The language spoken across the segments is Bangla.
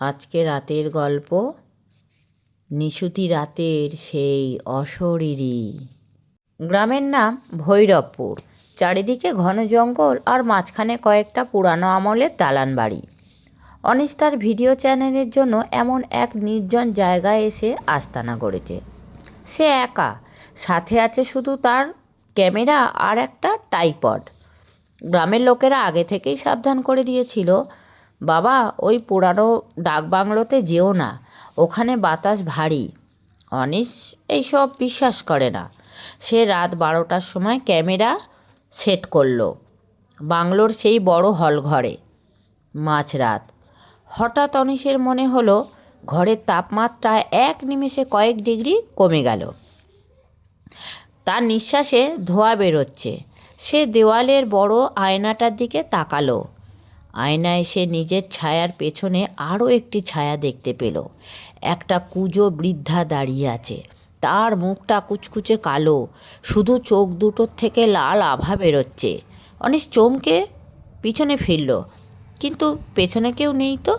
আজকে রাতের গল্প। নিশুতি রাতের সেই অশরীরী। গ্রামের নাম ভৈরবপুর। চারিদিকে ঘন জঙ্গল আর মাঝখানে কয়েকটা পুরানো আমলের দালান বাড়ি। অনিস তার ভিডিও চ্যানেলের জন্য এমন এক নির্জন জায়গায় এসে আস্তানা গড়েছে সে একা, সাথে আছে শুধু তার ক্যামেরা আর একটা টাইপড। গ্রামের লোকেরা আগে থেকেই সাবধান করে দিয়েছিল বাবা, ওই পুরানো ডাকবাংলোতে যেও না, ওখানে বাতাস ভারী। অনিস এইসব বিশ্বাস করে না। সে রাত বারোটার সময় ক্যামেরা সেট করল বাংলোর সেই বড় হল ঘরে মাঝরাত হঠাৎ অনিশের মনে হলো, ঘরের তাপমাত্রা এক নিমেষে কয়েক ডিগ্রি কমে গেল। তার নিঃশ্বাসে ধোঁয়া বেরোচ্ছে। সে দেওয়ালের বড় আয়নাটার দিকে তাকালো। আয়নায় সে নিজের ছায়ার পেছনে আরও একটি ছায়া দেখতে পেল। একটা কুজো বৃদ্ধা দাঁড়িয়ে আছে। তার মুখটা কুচকুচে কালো। শুধু চোখ দুটোর থেকে লাল আভা বেরোচ্ছে। অনিশ চমকে পিছনে ফিরল। কিন্তু পেছনে কেউ নেই তো?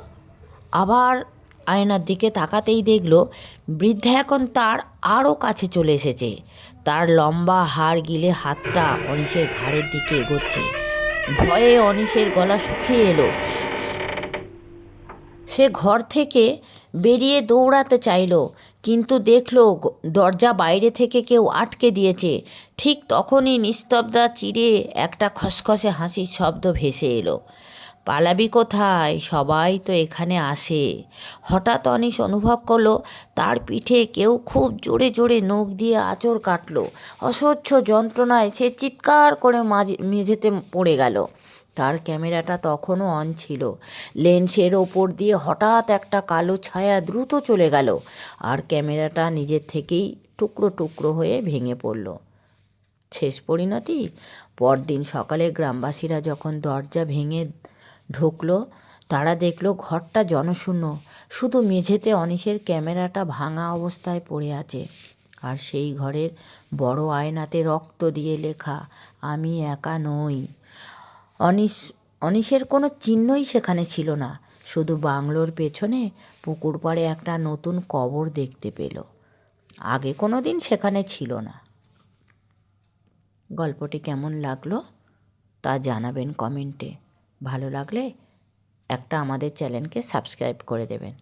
আবার আয়নার দিকে তাকাতেই দেখল, বৃদ্ধা এখন তার আরও কাছে চলে এসেছে। তার লম্বা হাড় গিলে হাতটা অনিশের ঘাড়ের দিকে এগোচ্ছে। ভয়ে অনিশের গলা শুকিয়ে এলো। সে ঘর থেকে বেরিয়ে দৌড়াতে চাইল, কিন্তু দেখল দরজা বাইরে থেকে কেউ আটকে দিয়েছে। ঠিক তখনই নিস্তব্ধা চিরে একটা খসখসে হাসির শব্দ ভেসে এলো। পালাবি কোথায়? সবাই তো এখানে আসে। হঠাৎ অনিশ অনুভব করল, তার পিঠে কেউ খুব জোরে জোরে নখ দিয়ে আঁচড় কাটলো। অসহ্য যন্ত্রণায় সে চিৎকার করে মাঝে, মেঝেতে পড়ে গেল। তার ক্যামেরাটা তখনও অন ছিল। লেন্সের ওপর দিয়ে হঠাৎ একটা কালো ছায়া দ্রুত চলে গেল আর ক্যামেরাটা নিজের থেকেই টুকরো টুকরো হয়ে ভেঙে পড়ল। শেষ পরিণতি? পরদিন সকালে গ্রামবাসীরা যখন দরজা ভেঙে ঢুকলো, তারা দেখল ঘরটা জনশূন্য, শুধু মেঝেতে অনিশের ক্যামেরাটা ভাঙা অবস্থায় পড়ে আছে। আর সেই ঘরের বড় আয়নাতে রক্ত দিয়ে লেখা, আমি একা নই। অনিশ, অনিশের কোনো চিহ্নই সেখানে ছিল না, শুধু বাংলোর পেছনে পুকুর পাড়ে একটা নতুন কবর দেখতে পেল। আগে কোনো দিন সেখানে ছিল না। গল্পটি কেমন লাগল তা জানাবেন কমেন্টে। ভালো লাগলে একটা আমাদের চ্যানেলকে সাবস্ক্রাইব করে দেবেন।